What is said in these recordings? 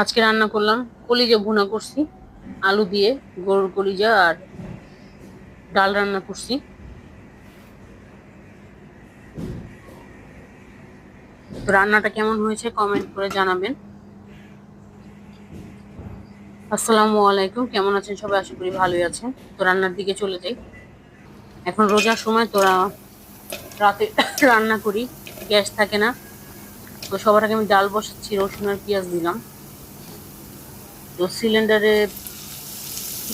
আজকে রান্না করলাম কলিজা ভুনা করছি, আলু দিয়ে গরুর কলিজা আর ডাল রান্না করছি। রান্নাটা কেমন হয়েছে কমেন্ট করে জানাবেন। আসসালামু আলাইকুম, কেমন আছেন সবাই? আশা করি ভালোই আছেন। তো রান্নার দিকে চলে যাই। এখন রোজার সময় তোরা রাতে রান্না করি, গ্যাস থাকে না। তো সবার আগে আমি ডাল বসাচ্ছি, রসুন আর পেঁয়াজ দিলাম। তো সিলিন্ডারে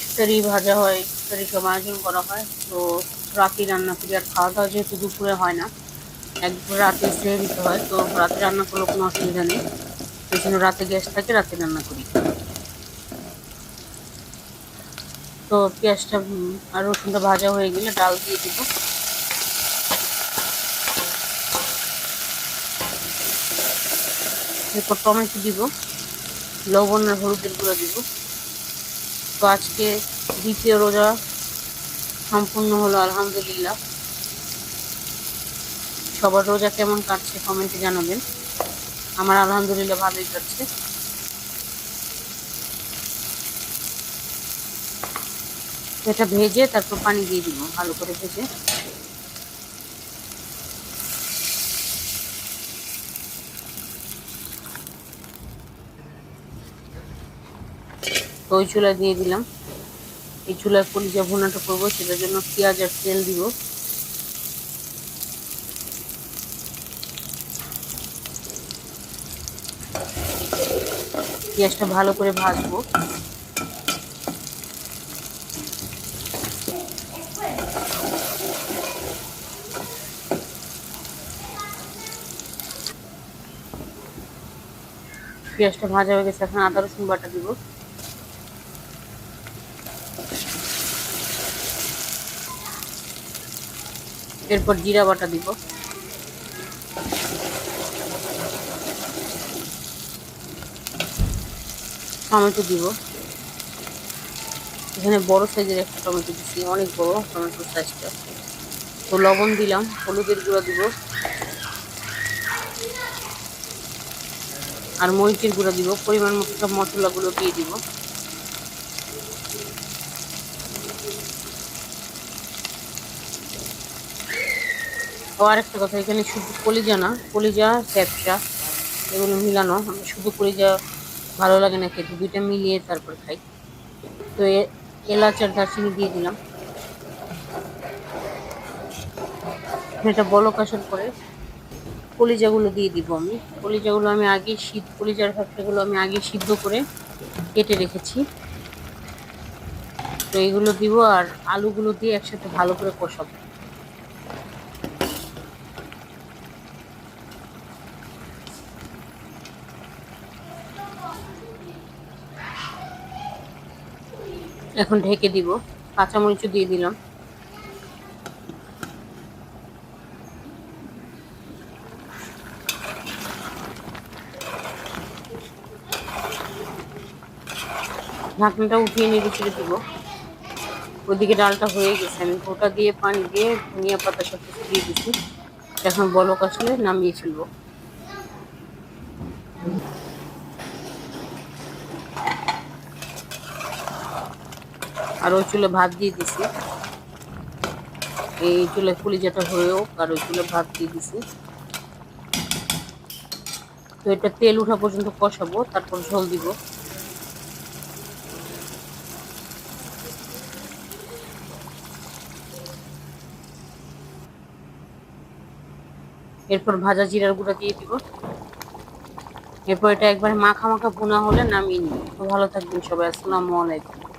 ইফতারি ভাজা হয়, ইফতারি সব আয়োজন করা হয়। তো রাতে রান্না করি, আর খাওয়া দাওয়া যেহেতু দুপুরে হয় না একবার রাতে সেরে দিতে হয়, তো রাতে রান্না করলে কোনো অসুবিধা নেই। এই জন্য রাতে গ্যাস থাকে, রাতে রান্না করি। তো পেঁয়াজটা আর রসুনটা ভাজা হয়ে গেলে ডাল দিয়ে দিব। এরপর টমেটো দিব। লবণ আর হলুদের গুঁড়ো দিব। তো আজকে দ্বিতীয় রোজা সম্পূর্ণ হলো, আলহামদুলিল্লাহ। সবার রোজা কেমন কাটছে কমেন্টে জানাবেন। আমার আলহামদুলিল্লাহ ভালোই কাটছে। এটা ভেজে তারপর পানি দিয়ে দিব, ভালো করে ভেজে। ওই চুলা দিয়ে দিলাম। এই চুলায় কলিজা ভুনাটা করব, সেটার জন্য পেঁয়াজ আর তেল দিব। পেঁয়াজটা ভালো করে ভাজবো। পেঁয়াজটা ভাজা হয়ে গেছে, এখন আদা রসুন বাটা দিব। এরপর জিরা বাটা দিব। টমেটো দিব। এখানে বড় সাইজের একটা টমেটো দিচ্ছি অনেক বড় টমেটোর সাইজটা। তো লবণ দিলাম, হলুদের গুঁড়া দিব। আর মরিচের গুঁড়া দিব, পরিমাণ মতো সব মশলাগুলো দিয়ে দিব। ও আরেকটা কথা, এখানে শুধু কলিজা না, কলিজা স্যাপসা এগুলো মিলানো শুধু কলিজা ভালো লাগে না খেতে, দুইটা মিলিয়ে তারপর খাই। তো এলাচ আর দারচিনি দিয়ে দিলাম। এটা বলক আসার পরে কলিজাগুলো দিয়ে দিব আমি। কলিজাগুলো আমি আগে শীত, কলিজার ফ্যাক্টরিগুলো আমি আগে সিদ্ধ করে কেটে রেখেছি। তো এগুলো দিব আর আলুগুলো দিয়ে একসাথে ভালো করে কষাবো। এখন ঢেকে দিব। কাঁচামরিচও দিয়ে দিলাম। ঢাকনাটা উঠিয়ে নেড়ে ছেড়ে দিব। ওদিকে ডালটা হয়ে গেছে। আমি গোটা দিয়ে পানি দিয়ে ধনিয়া পাতা সব কিছু দিয়ে দিচ্ছি এখন বলক আসলে নামিয়ে ছিল আর ওই চুলে ভাত দিয়ে দিছি। এই চুলে যেটা হয়েও, আর ওই চুলে ভাত দিয়ে দিছি। তো এটা তেল উঠা পর্যন্ত কষাবো, তারপর ঝোল দিব। এরপর ভাজা জিরার গুঁড়া দিয়ে দিব। এরপর এটা একবার মাখা মাখা বোনা হলে নামিয়ে নিই ভালো থাকবেন সবাই, আসসালামু আলাইকুম।